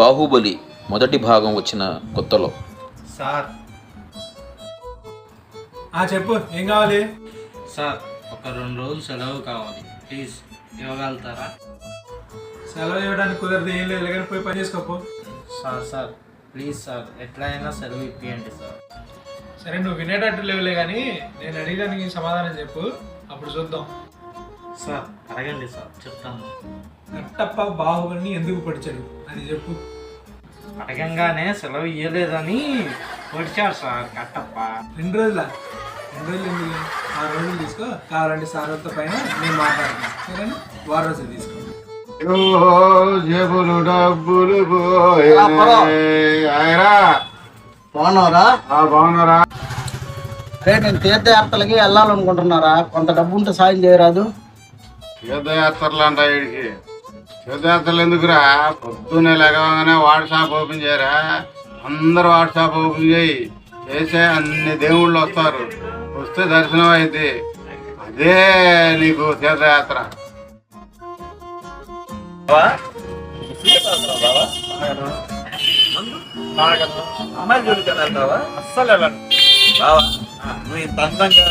బాహుబలి మొదటి భాగం వచ్చిన కొత్తలో. సార్. ఆ చెప్పు ఏం కావాలి? సార్ ఒక రెండు రోజులు సెలవు కావాలి. ప్లీజ్ ఇవ్వగలుగుతారా? సెలవు ఇవ్వడానికి కుదరదు ఏం లేదు ఎలాగైనా పోయి పని చేసుకోపో. సార్ సార్ ప్లీజ్ సార్ ఎట్లయినా సెలవు ఇప్పియండి సార్. సరే నువ్వు వినేటట్టు లేవులే కానీ నేను అడిగడానికి సమాధానం చెప్పు. అప్పుడు చూద్దాం. సార్ అడగండి సార్ చెప్తాను. కట్టప్ప బాహుబలిని ఎందుకు పొడిచాడు అది చెప్పు. అడగంగానే సెలవు ఇవ్వలేదని పొడిచాడు సార్ కట్టప్ప రెండు రోజుల? రెండు రోజులు ఎందుకు? ఆరు రోజులు తీసుకో. కావాలంటే సారొత్త పైన నేను మాట్లాడతాను సరేనా? వారం రోజులు తీసుకో. జేబులు డబ్బులు బాగున్నారా ఆ బాగున్నారా? రే నేను తీర్థయాత్రలకి వెళ్ళాలనుకుంటున్నారా? కొంత డబ్బు ఉంటే సాయం చేయరాదు. తీర్థయాత్రలు అంట వీడికి. తీర్థయాత్రలు ఎందుకురా? పొద్దున్నే లేకగానే వాడి షాప్ ఓపెన్ చేయరా? అందరూ వాడి షాప్ ఓపెన్ చేయి. చేసే అన్ని దేవుళ్ళు వస్తారు. వస్తే దర్శనం అయింది అదే నీకు తీర్థయాత్ర. అమ్మాయి జోలికి వెళ్తావా అస్సలు వెళ్ళను. బావా? నువ్వు ఇంత అందంగా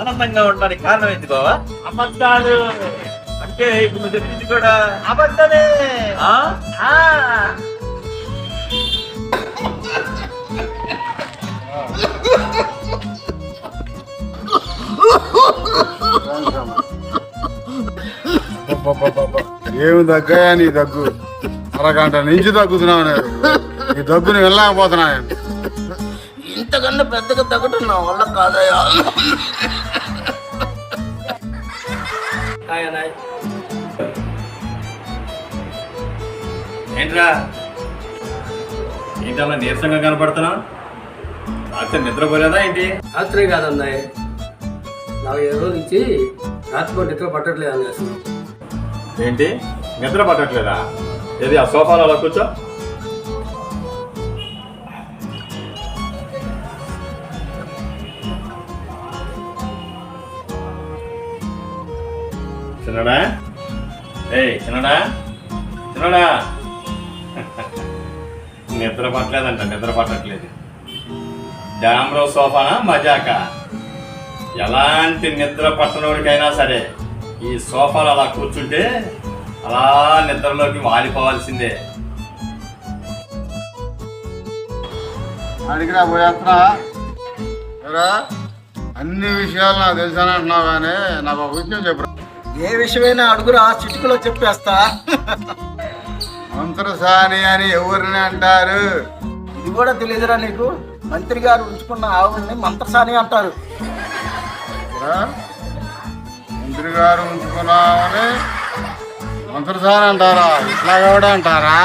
ఆనందంగా ఉండడానికి కారణం ఏంటి బావా? అబద్ధాలు. అంటే ఇప్పుడు నువ్వు చెప్పింది కూడా అబద్ధమే. ఆ? ఆ. ఏమి దగ్గయా నీ దగ్గు? అరగంట నుంచి దగ్గుతున్నావు నేను. ఈ దగ్గుని వెళ్ళలేకపోతున్నా నేను ఇంతకన్నా పెద్దగా తగ్గటం నా వల్ల కాదయా ఏంట్రా? ఏంటి అలా నీరసంగా కనపడుతున్నా రాత్రి నిద్రపోలేదా ఏంటి? రాత్రే కాదన్నాయి నాకు ఏ రోజు నుంచి రాత్రిపూట నిద్ర పట్టట్లేదు అన్న అసలు. ఏంటి? నిద్ర పట్టట్లేదా? ఏది ఆ సోఫాలో అలా కూర్చో? చిన్నడా ఏయ్ చిన్నడా చిన్నడా నిద్ర పట్టలేదంట నిద్ర పట్టట్లేదు. డామ్రో సోఫానా మజాకా? ఎలాంటి నిద్ర పట్టనోడికైనా సరే ఈ సోఫాలో అలా కూర్చుంటే అలా నిద్రలోకి వాలిపోవాల్సిందే. అడిగినా పోయేస్తున్నా అన్ని విషయాలు నాకు తెలుసాను అంటున్నావు కానీ నాకు ఒక విషయం చెప్పు ఏ విషయమైనా అడుగురా చిటికలో చెప్పేస్తా. మంత్రసాని అని ఎవరిని అంటారు? ఇది కూడా తెలియదురా నీకు. మంత్రి గారు ఉంచుకున్న ఆవుల్ని మంత్రసాని అంటారు. మంత్రి గారు ఉంచుకున్నామని మంత్రసాని అంటారా? ఇట్లా కూడా అంటారా?